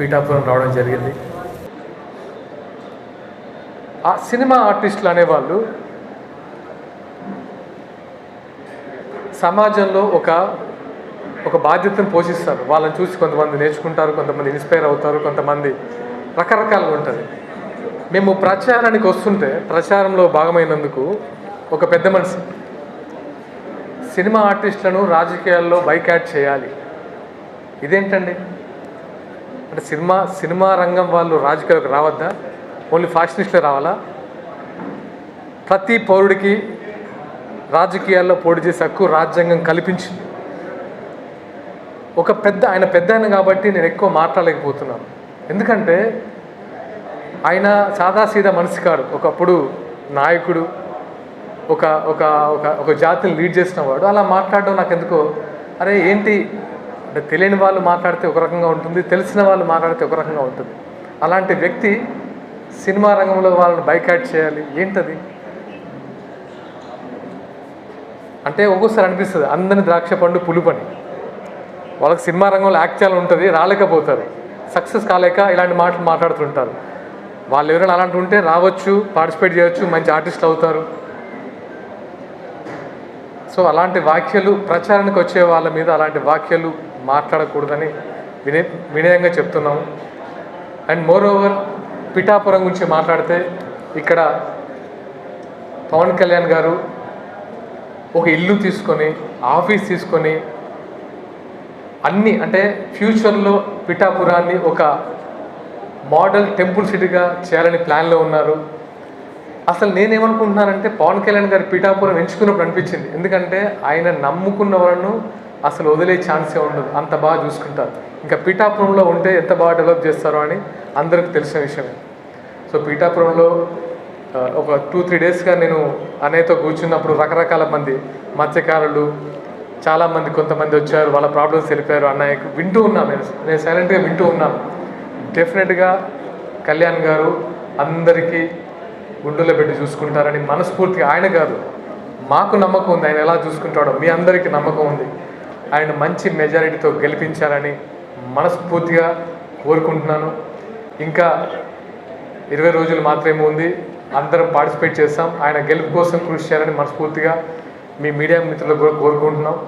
పీఠాపురం రావడం జరిగింది. ఆ సినిమా ఆర్టిస్టులు అనేవాళ్ళు సమాజంలో ఒక ఒక బాధ్యతను పోషిస్తారు. వాళ్ళని చూసి కొంతమంది నేర్చుకుంటారు కొంతమంది ఇన్స్పైర్ అవుతారు కొంతమంది రకరకాలుగా ఉంటుంది. మేము ప్రచారానికి వస్తుంటే ప్రచారంలో భాగమైనందుకు ఒక పెద్ద మనిషి సినిమా ఆర్టిస్టులను రాజకీయాల్లో బైకాట్ చేయాలి. ఇదేంటండి? అంటే సినిమా సినిమా రంగం వాళ్ళు రాజకీయాలకు రావద్దా? ఓన్లీ ఫ్యాషనిస్టులు రావాలా? ప్రతి పౌరుడికి రాజకీయాల్లో పోటీ చేసే హక్కు రాజ్యాంగం కల్పించింది. ఒక పెద్ద ఆయన పెద్ద ఆయన కాబట్టి నేను ఎక్కువ మాట్లాడలేకపోతున్నాను. ఎందుకంటే ఆయన సాదాసీదా మనిషి కాడు. ఒకప్పుడు నాయకుడు ఒక ఒక ఒక ఒక జాతిని లీడ్ చేసిన వాడు. అలా మాట్లాడడం నాకు ఎందుకో అరే ఏంటి? అంటే తెలియని వాళ్ళు మాట్లాడితే ఒక రకంగా ఉంటుంది తెలిసిన వాళ్ళు మాట్లాడితే ఒక రకంగా ఉంటుంది. అలాంటి వ్యక్తి సినిమా రంగంలో వాళ్ళని బైకాట్ చేయాలి ఏంటది? అంటే ఒక్కోసారి అనిపిస్తుంది అందరిని ద్రాక్ష పండు పులుపని. వాళ్ళకి సినిమా రంగంలో యాక్ట్ చేయాలని ఉంటుంది రాలేకపోతారు. సక్సెస్ కాలేక ఇలాంటి మాటలు మాట్లాడుతుంటారు. వాళ్ళు ఎవరైనా అలాంటి ఉంటే రావచ్చు పార్టిసిపేట్ చేయొచ్చు మంచి ఆర్టిస్ట్ అవుతారు. సో అలాంటి వాక్యాలు ప్రచారానికి వచ్చే వాళ్ళ మీద అలాంటి వాక్యాలు మాట్లాడకూడదని వినే వినయంగా చెప్తున్నాము. అండ్ మోర్ ఓవర్ పిఠాపురం గురించి మాట్లాడితే ఇక్కడ పవన్ కళ్యాణ్ గారు ఒక ఇల్లు తీసుకొని ఆఫీస్ తీసుకొని అన్ని అంటే ఫ్యూచర్లో పిఠాపురాన్ని ఒక మోడల్ టెంపుల్ సిటీగా చేయాలని ప్లాన్లో ఉన్నారు. అసలు నేనేమనుకుంటున్నానంటే పవన్ కళ్యాణ్ గారి పీఠాపురం ఎంచుకున్నప్పుడు అనిపించింది. ఎందుకంటే ఆయన నమ్ముకున్న వాళ్ళను అసలు వదిలే ఛాన్సే ఉండదు. అంత బాగా చూసుకుంటారు. ఇంకా పీఠాపురంలో ఉంటే ఎంత బాగా డెవలప్ చేస్తారో అని అందరికి తెలిసిన విషయమే. సో పీఠాపురంలో ఒక టూ త్రీ డేస్గా నేను అనేతో కూర్చున్నప్పుడు రకరకాల మంది మత్స్యకారులు చాలామంది కొంతమంది వచ్చారు వాళ్ళ ప్రాబ్లమ్స్ తెలిపారు అన్నయ్యకు వింటూ ఉన్నాను నేను నేను సైలెంట్గా వింటూ ఉన్నాను. డెఫినెట్గా కళ్యాణ్ గారు అందరికీ గుండెలో పెట్టి చూసుకుంటారని మనస్ఫూర్తిగా ఆయన కాదు. మాకు నమ్మకం ఉంది. ఆయన ఎలా చూసుకుంటాడో మీ అందరికీ నమ్మకం ఉంది. ఆయన మంచి మెజారిటీతో గెలిపించాలని మనస్ఫూర్తిగా కోరుకుంటున్నాను. ఇంకా ఇరవై రోజులు మాత్రమే ఉంది. అందరం పార్టిసిపేట్ చేస్తాం. ఆయన గెలుపు కోసం కృషి చేయాలని మనస్ఫూర్తిగా మీ మీడియా మిత్రులకు కూడా కోరుకుంటున్నాం.